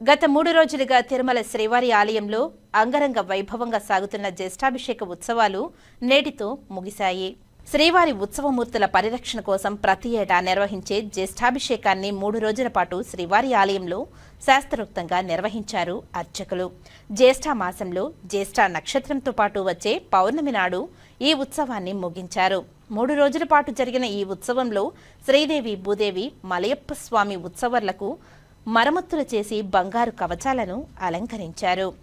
గత మూడు రోజులుగా తిరుమల శ్రీవారి ఆలయంలో అంగరంగ వైభవంగా సాగుతున్న జ్యేష్ఠాభిషేక ఉత్సవాలు నేటితో ముగిశాయి. శ్రీవారి ఉత్సవమూర్తుల పరిరక్షణ కోసం ప్రతి ఏటా నిర్వహించే జ్యేష్ఠాభిషేకాన్ని మూడు రోజుల పాటు శ్రీవారి ఆలయంలో శాస్త్రోక్తంగా నిర్వహించారు అర్చకులు. జ్యేష్ఠ మాసంలో జ్యేష్ఠ నక్షత్రంతో పాటు వచ్చే పౌర్ణమి నాడు ఈ ఉత్సవాన్ని ముగించారు. మూడు రోజుల పాటు జరిగిన ఈ ఉత్సవంలో శ్రీదేవి భూదేవి మలయప్ప స్వామి ఉత్సవర్లకు మరమ్మతులు చేసి బంగారు కవచాలను అలంకరించారు.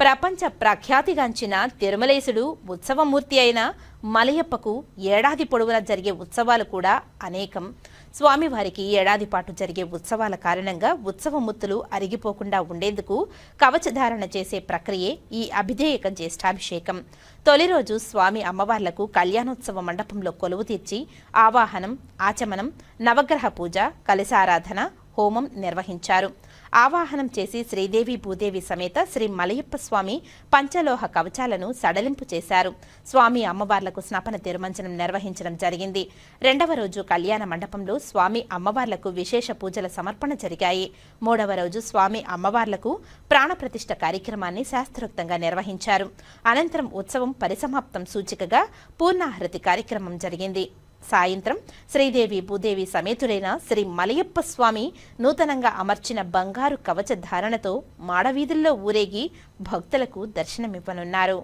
ప్రపంచ ప్రఖ్యాతిగాంచిన తిరుమలేశుడు ఉత్సవమూర్తి అయిన మలయప్పకు ఏడాది పొడవునా జరిగే ఉత్సవాలు కూడా అనేకం. స్వామివారికి ఏడాది పాటు జరిగే ఉత్సవాల కారణంగా ఉత్సవమూర్తులు అరిగిపోకుండా ఉండేందుకు కవచధారణ చేసే ప్రక్రియే ఈ అభిధేయక జ్యేష్ఠాభిషేకం. తొలి రోజు స్వామి అమ్మవార్లకు కళ్యాణోత్సవ మండపంలో కొలువు తీర్చి ఆవాహనం ఆచమనం నవగ్రహ పూజ కలశారాధన హోమం నిర్వహించారు. ఆవాహనం చేసి శ్రీదేవి భూదేవి సమేత శ్రీ మలయప్ప స్వామి పంచలోహ కవచాలను సడలింపు చేశారు. స్వామి అమ్మవార్లకు స్నపన తిరుమంచనం నిర్వహించడం జరిగింది. రెండవ రోజు కళ్యాణ మండపంలో స్వామి అమ్మవార్లకు విశేష పూజల సమర్పణ జరిగాయి. మూడవ రోజు స్వామి అమ్మవార్లకు ప్రాణప్రతిష్ఠ కార్యక్రమాన్ని శాస్త్రోక్తంగా నిర్వహించారు. అనంతరం ఉత్సవం పరిసమాప్తం సూచికగా పూర్ణాహృతి కార్యక్రమం జరిగింది. సాయంత్రం శ్రీదేవి భూదేవి సమేతుడైన శ్రీ మలయప్ప స్వామి నూతనంగా అమర్చిన బంగారు కవచ ధారణతో మాడవీధుల్లో ఊరేగి భక్తులకు దర్శనమివ్వనున్నారు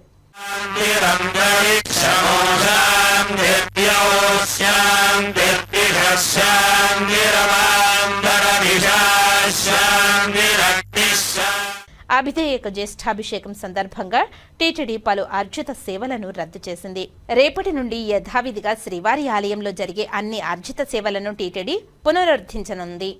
అభిధేయక జ్యేష్ఠాభిషేకం సందర్భంగా టీటీడీ పలు అర్జిత సేవలను రద్దు చేసింది. రేపటి నుండి యథావిధిగా శ్రీవారి ఆలయంలో జరిగే అన్ని అర్జిత సేవలను టీటీడీ పునరుద్ధరించనుంది.